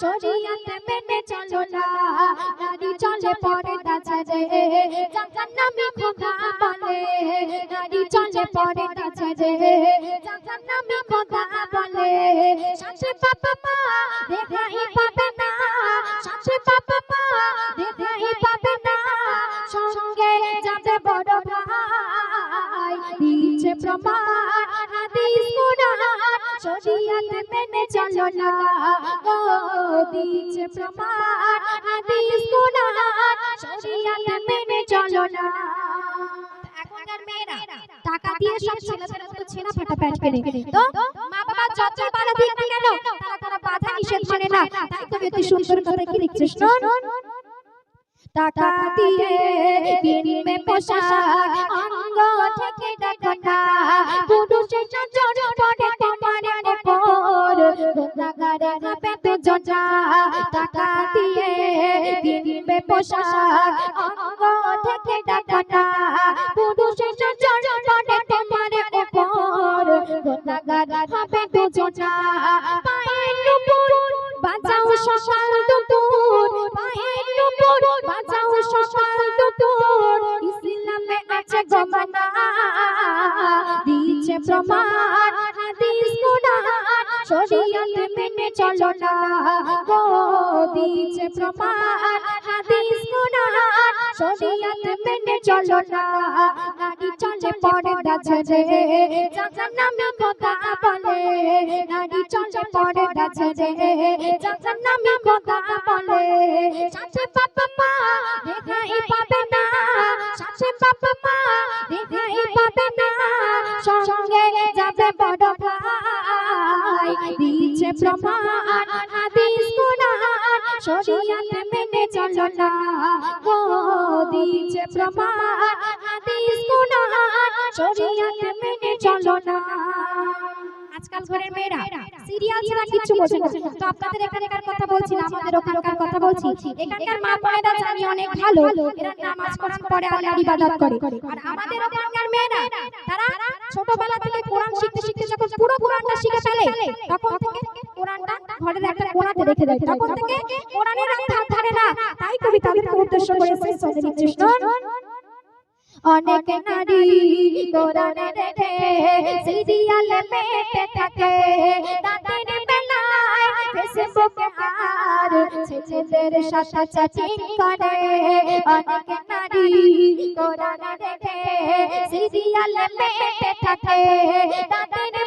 শরিয়াতে মেনে চলো না। নারী চলে পর্দা ছেড়ে জাহান্নামী খোদা বলে। নারী চলে পর্দা ছেড়ে জাহান্নামী খোদা বলে। সাথে বাবা মা, দেখাই পাবে না। শরীয়ত মেনে চলো না। ও দিচ্ছে প্রমাণ। হাদিস কোরআন শরীয়ত মেনে চলো না। এখনকার মেয়েরা। টাকা দিয়ে সব ছেলেদের মতো ছেনা ফাটা প্যান্ট কেনে। তো? মা বাবা যত বাধা দিক না কেন? তারা তারা বাধা নিষেধ মানে না। তাই তুমি অতি সুন্দর কথা কি লিখছিস শোন টাকা দিয়ে কিনবে পোশাক অঙ্গ থেকে দেখো না। পুরুষের নজর পড়ে তোমার উপর গুণাগারে পেতে বেজনা টাকা দিয়ে কিনবে পোশাক অঙ্গ থেকে টাকাটা পুরুষের পড়ে তোমার উপর। গুণাগারে হবে বেজনা পায়ের নুপুর বাঁচাও শশাল দুপুর। পায়ের দিচ্ছে প্রমাণ, হাদিস কোরআন শরীয়ত মেনে চলো না। নারী চলে পর্দা ছেড়ে জাহান্নামী কথা বলে। নারী চলে পর্দা ছেড়ে জাহান্নামী কথা বলে। সাথে বাবা মা, রেহাই পাবে না। সাথে বাবা মা, রেহাই পাবে না। সঙ্গে যাবে বড় ভাই। দিচ্ছে প্রমাণ শরীয়ত মেনে চলো না গো দিয়েছে প্রমাণ হাদিস কোনা শরীয়ত মেনে চলো না। আজকাল মেয়েরা। সিরিয়াল ছাড়া কিচ্ছু বোঝে না। তো আপনাদের এখানকার কথা বলছি না আমাদের ওখানকার কথা বলছি? এখানকার মা বোনেরা জানি অনেক ভালো। এরা নামাজ কোরআন পড়ে আল্লাহর ইবাদত করে। আর আমাদের ওখানকার মেয়েরা তারা ছোটবেলা থেকে কোরআন শিখতে শিখতে যখন পুরো কোরআনটা শিখে ফেলে তখন থেকে কোরআনটা ঘরের একটা কোণাতে রেখে দেয়। তখন থেকে কোরআনের আর ধার ধারে না। তাই কবি তাদেরকে উদ্দেশ্য করে অনেক নারী কোরআনে রেখে সিরিয়ালে থাকে। তাদের বেলায় ফেসবুকে আর ছেলেদের সাথে চ্যাটিং করে। অনেক নারী কোরআন দেখে, সিরিয়াল মেতে থাকে। তাদের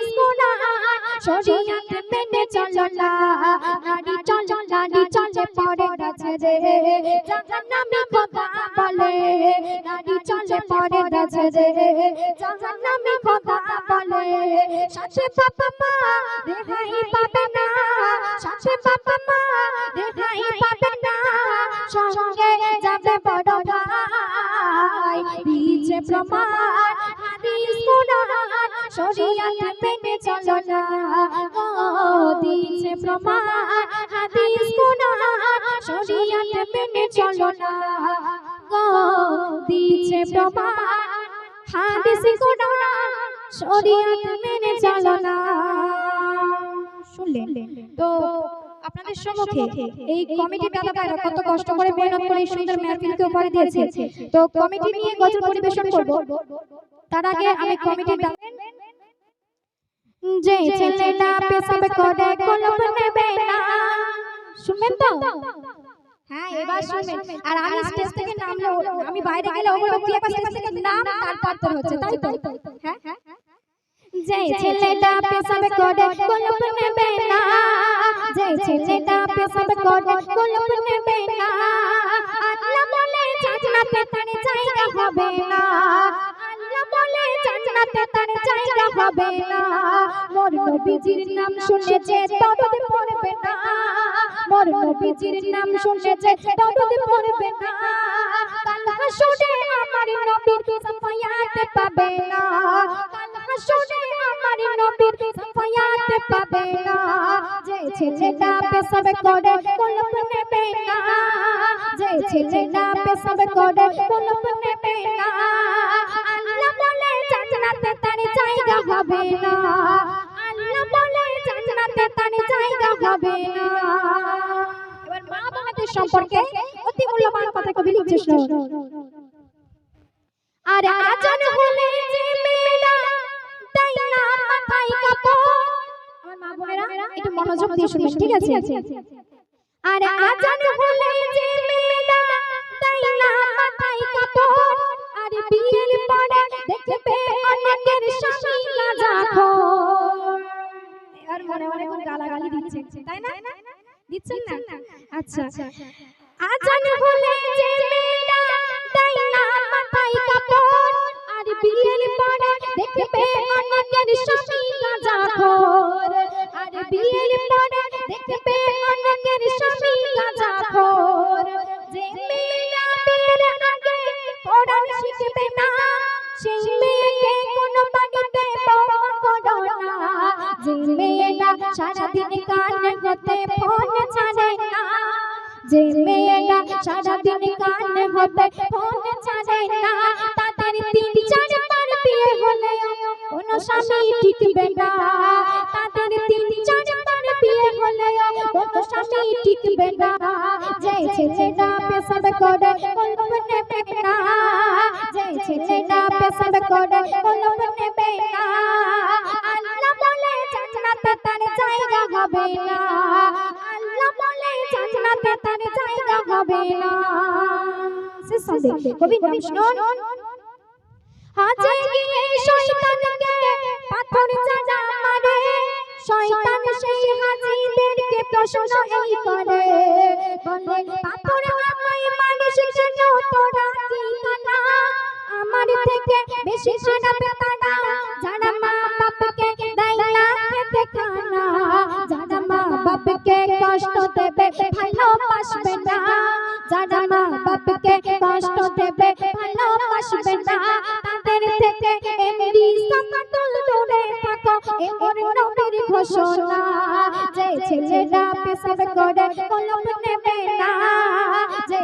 শরীয়ত মেনে চলো না। নারী চলো নারী চলে, পড়ে গেছে রে। জাহান্নামী কথা বলে নারী চলে, পড়ে গেছে রে। জাহান্নামী কথা বলে, সাথে বাবা মা রেহাই পাবে না। সাথে বাবা মা রেহাই পাবে না। সঙ্গে যাবে বড় ভাই। দিচ্ছে প্রমাণ আপনাদের সম্মুখে এই কমিটি দাদারা কত কষ্ট করে মেহনত করে সুন্দর মেহফিলকে উপহার দিয়েছে। তো কমিটি নিয়ে গজল পরিবেশন করব। তার আগে আমি কমিটির দা- যে ছেলেটা পেশাব করে কলম নেবে না। শুনবেন তো? হ্যাঁ এবার শুনবেন। আর আমি স্টেজ থেকে নামলে আমি বাইরে গেলে ওগুলো তুই একবার স্টেজ থেকে নাম তারপর তোর হচ্ছে তাই তো? হ্যাঁ যে ছেলেটা পেশাব করে কলম নেবে না। যে ছেলেটা পেশাব করে কলম নেবে না। আল্লাহ বলে জান্নাতে তার জায়গা হবে। না আল্লাহ জান্নাতে তার জায়গা হবে না। মোর নবীজির নাম শুনে যে দরদ পড়বে না। মোর নবীজির নাম শুনে যে দরদ পড়বে না। কাল হাসরে আমার নবীর সাফায়াত পাবে না। কাল হাসরে আমার নবীর সাফায়াত পাবে না। যে ছেলেটা পেশাব করে কলম নেবে না। যে ছেলেটা পেশাব করে কলম নেবে না। হবে না। আল্লাহ বলে জান্নাতে তার জায়গা হবে না। এবার মা বাবাদের সম্পর্কে অতি মূল্যবান কথা কবি লিখছে আর আজান হলে যে মেয়েরা তাই না মাথায় কাপড়? আমার মা বোনেরা একটু মনোযোগ দিয়ে শুনবেন ঠিক আছে? আর আজান হলে যে মেয়েরা তাই না মাথায় কাপড়? আর বিয়ের পরে দেখবে অনেকের স্বামী মনে মনে কোন গালাগালি দিচ্ছে তাই না? দিচ্ছেন না? আচ্ছা। আজান বলে যে মেয়েটা তাই না মাথায় কাপড়? আর বিয়ের পরে দেখবে অনেকের স্বামী গাঁজাখোর আর বিয়ের পরে দেখবে হতে ফোন ছাড়ে না, তাদের তিন চারবার বিয়ে হলে। কোনো স্বামী টিকবে না, তাদের তিন চারবার বিয়ে হলে। কোনো স্বামী টিকবে না, যে ছেলেরা পেশাব করে কলম নেবে না। যে ছেলেরা পেশাব করে কলম নেবে না। আল্লাহ বলে জান্নাতে তার জায়গা হবে না। আল্লাহ বলে জান্নাতে তার জায়গা হবে না। সে সন্দেহ নাম শুনুন হাজে গিয়ে শয়তানকে পাথর চাটা মারে। শয়তান সেই হাজিদেরকে প্রশ্ন এই করে বলে পাথর আমায় মারিস কেন তোরা কি কানা আমার থেকে বেশি খারাপ তারা, যারা মা বাপকে দেয় না খেতে খানা যারা মা বাপকে কষ্ট দেবে, ভালোবাসবে না। যারা মা বাপকে কষ্ট দেবে, ভালোবাসবে না। তাদের থেকে এমনি সাকাতুল দূরে থাকো, এমন নবীর ঘোষণা। যে ছেলেরা পেশাব করে, কলম নেবে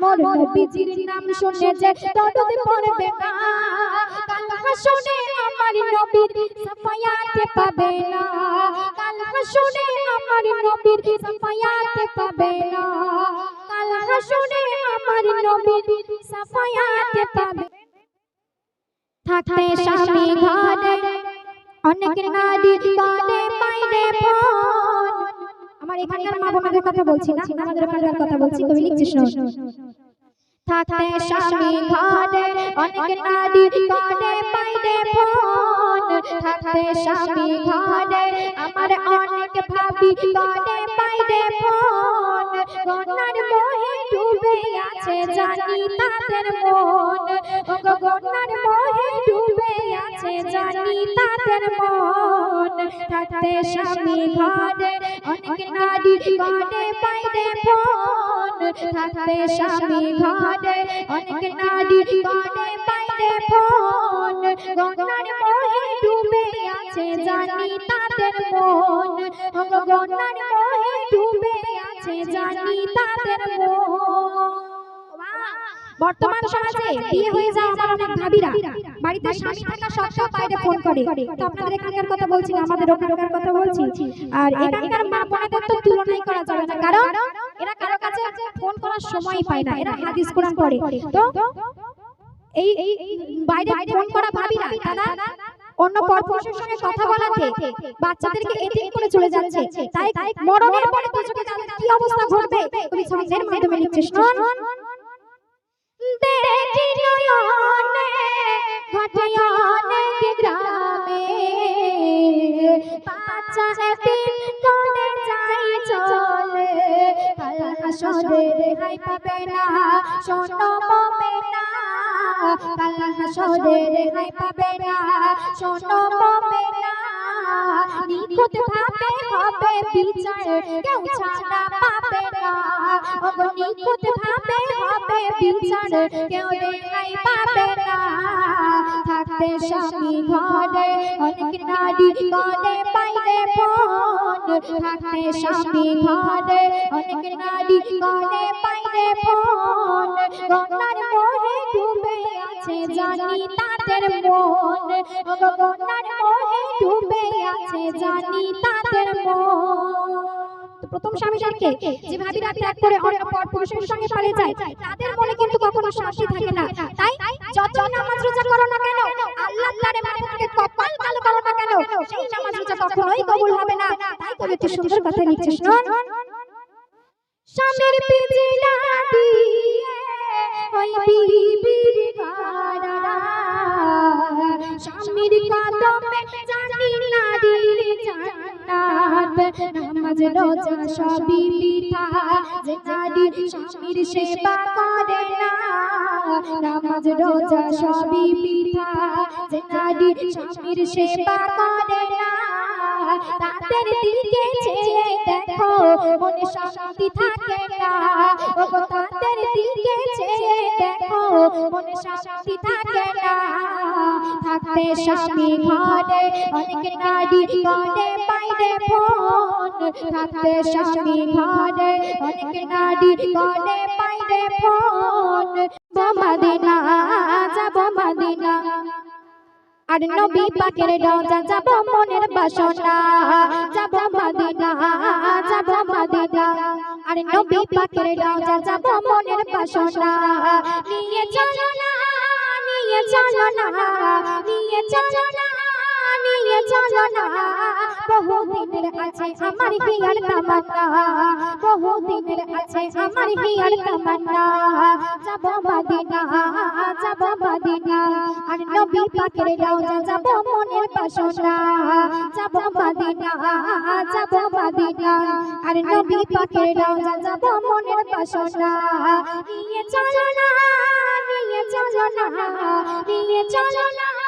মোর নবীজির নাম শুনে যে দরদ পড়বে না। কাল হাসরে আমার নবীর সাফায়াতে পাবে না। কাল হাসরে আমার নবীর সাফায়াতে পাবে না। কাল হাসরে আমার নবীর সাফায়াতে পাবে। থাকতে স্বামী ঘরে অনেক নারী বাইরে ফোন আমার এখানকার মা বোনদের কথা বলছি না আমাদের ওখানকার কথা বলছি কবি লিখছে শোন থাকতে স্বামী ঘরে অনেক নারী করে বাইরে ফোন। থাকতে স্বামী ঘরে আমার অনেক ভাবি করে বাইরে ফোন। গনার মোহে ডুবে আছে জানি তাদের মন। গনার মোহে ডুবে আছে জানি তাদের মন। থাকতে স্বামী ঘরে অনেক নারী করে বাইরে ফোন। থাকতে স্বামী ঘরে, অনেক নারী বাইরে ফোন। গনার মোহে ডুবে আছে জানি তাদের মন। ও গো গনার মোহে ডুবে আছে জানি তাদের মন। বর্তমান সমাজে বিয়ে হয়ে যাওয়া আমার অনেক ভাবিরা। বাড়িতে স্বামী থাকা সত্ত্বেও বাইরে ফোন করে। তো আপনাদের এখানকার কথা বলছি না আমাদের ওখানকার কথা বলছি। আর এখানকার মা বোনেদের তো তুলনাই করা যাবে না। কারণ এরা কারও কাছে ফোন করার সময় পায় না। এরা হাদিস কোরআন পড়ে। তো এই বাইরে ফোন করা ভাবিরা তারা অন্য পরপুরুষের সঙ্গে কথা বলাতে বাচ্চাদেরকে এতিম করে চলে যাচ্ছে। তাই মরণের পরে তাদের কি অবস্থা ঘটবে? কবি ছন্দের মাধ্যমে লিখছে হাসরের হাই পাবে না শোনো পাবে না কাল হাসরের হাই পাবে না শোনো পাবে নিখুঁত ভাবে হবে বিচার, কেউ ছাড়া পাবে না। ওগো নিখুঁত ভাবে হবে বিচার, কেউ রেহাই পাবে না। থাকতে স্বামী ঘরে অনেক নারী গনে বাইরে ফোন থাকতে স্বামী ঘরে অনেক নারী গনে বাইরে ফোন গনার মোহে ডুবে আছে জানি তাদের মন। গনার মোহে ডুবে আছে জানি তাদের প্রথম স্বামী স্বামীকে যে ভাবিরা ত্যাগ করে অন্য পর পুরুষের সঙ্গে পালিয়ে যায় তাদের মনে কিন্তু কখনো শান্তি থাকে না। তাই যত নামাজ রোজা করো না কেন আল্লাহ তাআলা মাথা থেকে কপাল কালো করো না কেন সেই নামাজ রোজা কখনোই কবুল হবে না। তাই কবি তুই সুন্দর কথা লিখছিস শোন। স্বামীর পিছে না দিয়ে ওই বিবির গাড়া স্বামীর কদমে জানি নারীর জান্নাত। নামাজ, রোজা সবই বৃথা। যে নারী স্বামীর সেবা করে না। করে না। তাদের দিকে চেয়ে দেখো, মনে শান্তি থাকে না। তাদের দিকে চেয়ে দেখো, মনে শান্তি থাকে না। থাকতে স্বামী ঘরে, অনেক নারী করে বাইরে ফোন থাকতে স্বামী ঘরে, অনেক নারী করে বাইরে ফোন মদিনা যাব মদিনা আর নবী পাকের রওজা যাব মনের বাসনা। যাব মদিনা যাব মদিনা আর নবী পাকের রওজা যাব মনের বাসনা। নিয়ে চলো না, নিয়ে চলো না, নিয়ে চলো না। নিয়ে চলো না বহু দিনের আছে আমার হিয়ার তামান্না বহু দিনের আছে আমার হিয়ার তামান্না। যাব মদিনা যাব মদিনা, আর নবী পাকের রওজা যাব মনের বাসনা। যাব মদিনা যাব মদিনা, আর নবী পাকের রওজা যাব মনের বাসনা। নিয়ে চলো না, নিয়ে চলো না, নিয়ে চলো না।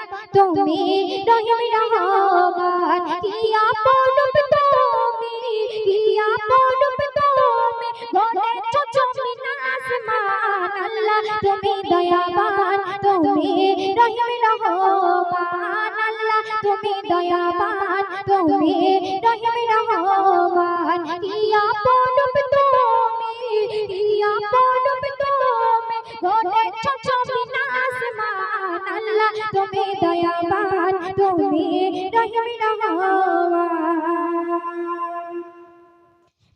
তুমি রহিম রহমান কিয়া পরব তুমি কিয়া পরব তুমি। গনে চচমিন আসমান আল্লাহ তুমি দয়াবান। তুমি রহিম রহমান আল্লাহ তুমি দয়াবান। তুমি তুমি দয়াবান তুমি রহিম রহমান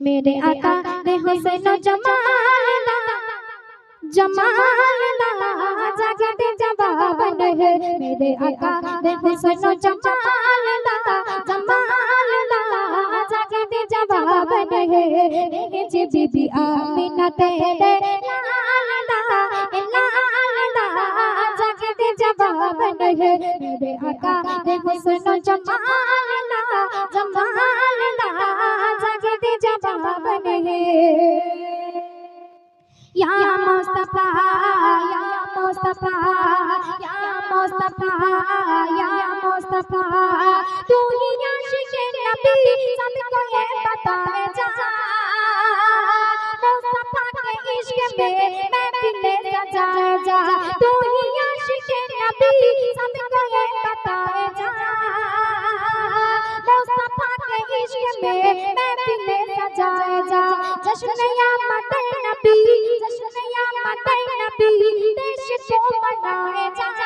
मेरे आका ने हुसैन जमाल दा जमाल दा जागे दे जवाब है मेरे आका ने हुसैन जमाल दा जमाल दा जागे दे जवाब है रे जे बीबी आमीना तेरे लाल है, मेरे आका ने हुसैन जमाल दा जमाल दा जागे दे जवाब है या मुस्तफ़ा या मुस्तफ़ा या मुस्तफ़ा या मुस्तफ़ा तू ही नबी सबको ये बताए जा। मुस्तफ़ा के इश्क में जा तू ही आशिक नबी सबको ये बताए जा मुस्तफा के इश्क में मैं पिले सजाए जा जश्न या मदर नबी जश्न या मदर नबी देश को मनाए जा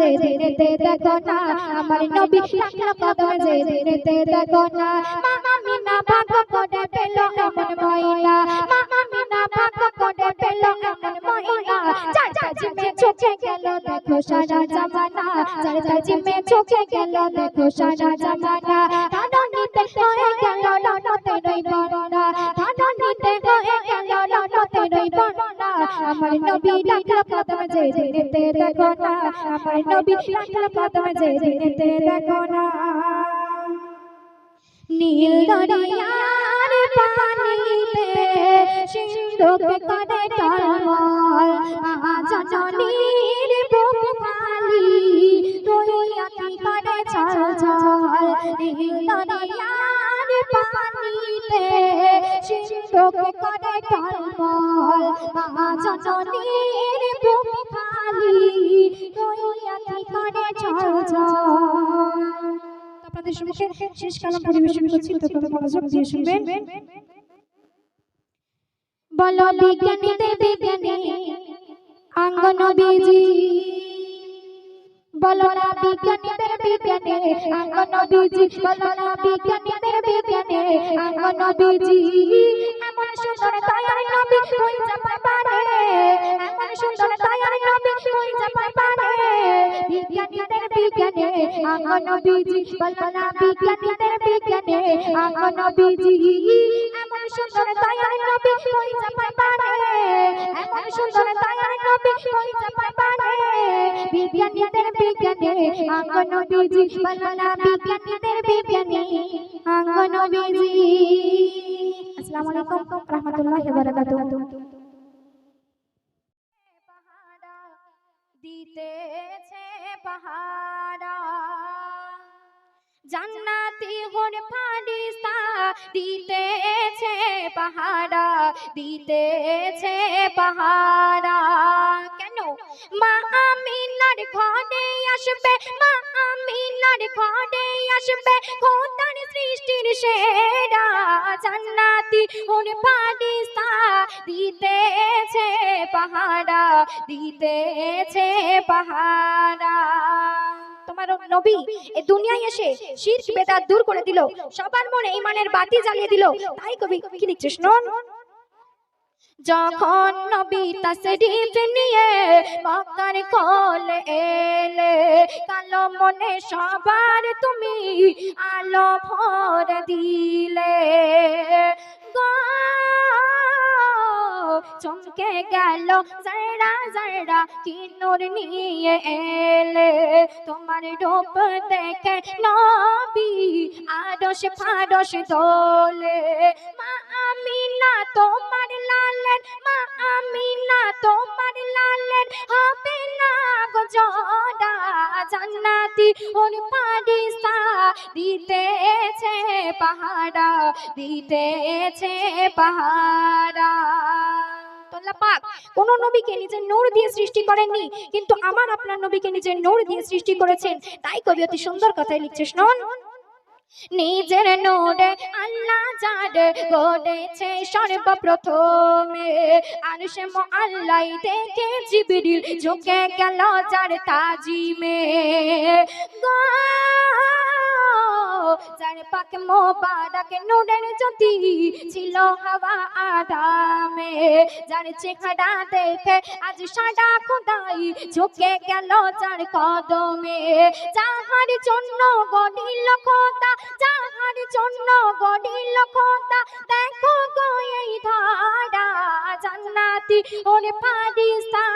কদমে যে দিনেতে দেখো না, আমার নবী ডাকলো কদমে যে দিনেতে দেখো না। মা আমিনা ভাগ্য করে পেল এমন মহিলা। মা আমিনা ভাগ্য করে পেল এমন মহিলা। চার চাচিমে চোখে গেল, দেখো সারা জামানা। চার চাচিমে চোখে গেল, দেখো সারা জামানা। ধরণীতে হয়ে গেল রণতেরই বন্যা ধরণীতে আমার নবী ডাকলো কদমে যে দিনেতে দেখো না, আমার নবী ডাকলো কদমে যে দিনেতে দেখো না। নীল দরিয়ার পানিতে সিন্ধুক করে টলমল জননীর বুক খালি তুই আতি করে ছল ছল নীল দরিয়ার পানিতে সিন্ধুক করে টলমল। মা জননীর বুক খালি তুই আতি করে ছল আপনাদের সম্মুখে শেষ কালাম পরিবেশন করছি তো কোনো মনোযোগ দিয়ে শুনবেন বলো বিজ্ঞানীদের বিজ্ঞানী আঙ্গন বিজি বলো না বিজ্ঞানীদের বিজ্ঞানী, আঙ্গন বিজি বলো না বিজ্ঞানীদের বিজ্ঞানী, আঙ্গন বিজি এমন সুন্দর দয়ার নবী হই যাবে পারে এমন সুন্দর দয়ার নবী হই যাবে পারে বিজ্ঞানীদের বিজ্ঞানী, আঙ্গন বিজি বলো না বিজ্ঞানীদের বিজ্ঞানী, আঙ্গন বিজি এমন সুন্দর দয়ার নবী যাবে পারে এমন সুন্দর দয়ার নবী যাবে পারে বিজ্ঞানীদের বিজ্ঞানী আঙ্গন বিজি বলো না বিজ্ঞানীদের বিজ্ঞানী আঙ্গন বিজি। আসসালামু আলাইকুম রাহমাতুল্লাহি ওয়া বারাকাতুহু। দিতেছে পাহারা জান্নাতি হোর ফারিস্তা, দিতেছে পাহারা দিতেছে পাহারা। কেন? মা আমিনার ঘরে আসবে, মা আমিনার ঘরে আসবে, খোদার সৃষ্টির সেরা জান্নাতি হোর ফারিস্তা, দিতেছে পাহারা দিতেছে পাহারা। তোমার নবী এই দুনিয়ায় এসে শিরক, বেদাত দূর করে দিল। সবার মনে ইমানের বাতি জ্বালিয়ে দিল। তাই কবি কি লিখছে শুনুন যখন নবী তসরিফ নিয়ে মক্কার কোলে এলে, কালো মনে সবার তুমি আলো ভর দিলে। চমকে গেল? জরা জরা, কি নিয়ে এলে? তোমার রূপ দেখে নবী আরশ ফারশ দোলে। মা আমিনা, তোমার লালের, মা আমিনা, তোমার লালের হবে না গো জোড়া। জান্নাতি ওর ফারিস্তা দিতেছে পাহাড়া দিতেছে পাহাড়া তোল্লা পাক কোন নবীকে নিজের নূর দিয়ে সৃষ্টি করেননি, কিন্তু আমার আপনার নবীকে নিজের নূর দিয়ে সৃষ্টি করেছেন। তাই কবি অতি সুন্দর কথাই লিখছে শুনুন নিজের নোরে আল্লাহ যারে গড়েছে সর্বপ্রথমে, আর সে আল্লাহ দেখে জিবরিল ঝুঁকে গেল যার তাজিমে। গো যার পাকে মোবারক নূরের জ্যোতি ছিল হাওয়া আদামে যার চেহারা দেখে আজ সারা খোদাই ঝুঁকে গেল যার কদমে। যাহার জন্য গড়িল খোদা যাহার জন্য গড়িল খোদা দেখো গো এই ধারা জান্নাতি ওরে ফারিস্তা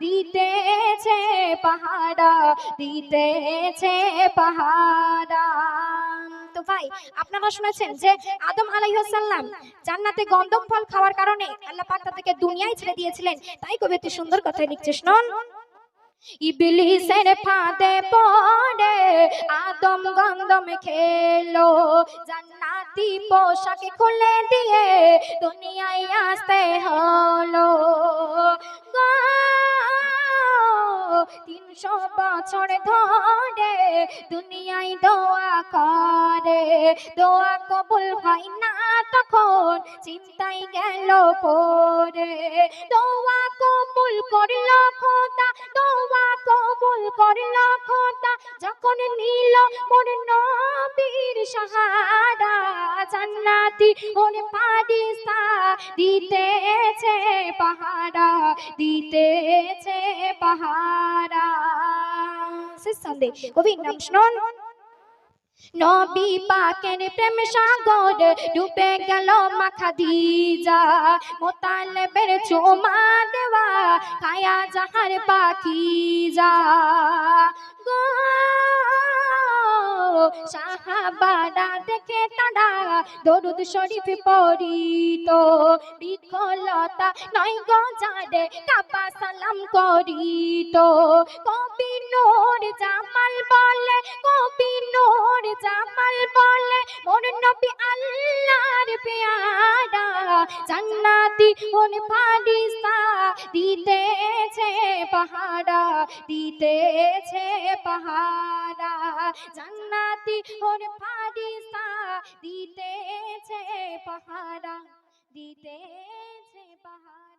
দিতেছে পাহাড়া দিতেছে পাহাড়া তো ভাই, আপনারা শুনেছেন যে আদম আলাইহিস সালাম জান্নাতে গন্ধম ফল খাওয়ার কারণে আল্লাহ পাক তাদেরকে দুনিয়ায় ছেড়ে দিয়েছিলেন। তাই কবি একটি সুন্দর কথা লিখছে শুনুন ইবলিসের ফাঁদে পড়ে আদম গন্ধম খেলো, জান্নাতি পোশাকে খুলে দিয়ে দুনিয়ায় আসতে হলো। তিনশো বছর ধরে দুনিয়ায় দোয়া করে। দোয়া কবুল হয় না তখন, চিন্তায় গেল পরে দোয়া কবুল করল খোদা, দোয়া কবুল করল খোদা। যখন নীল মোর নবীর সাহারা, জান্নাতি ওর পারিসা দিতেছে পাহারা দিতেছে পাহারা। শেষ সন্দেহ কবির নাম শুনুন নবী পাকের প্রেম সাগর ডুবে গেল মাখা দিজা মোতালেবের চোমা দেওয়া কায়া যাহার পাখি যা। গো সাহাবারা দেখে তারা দরুদ শরীফ পড়িত। বিকলতা নয় গো যারে, কাবা সালাম করিত। কবি নূর জামাল বলে, কবি নূর জামাল বলে, মোর নবী আল্লাহর পেয়ারা জান্নাতি ওর ফারিস্তা দিতেছে পাহারা দিতেছে পাহারা। জান্নাতি ওর ফারিস্তা দিতেছে পাহারা দিতেছে পাহারা।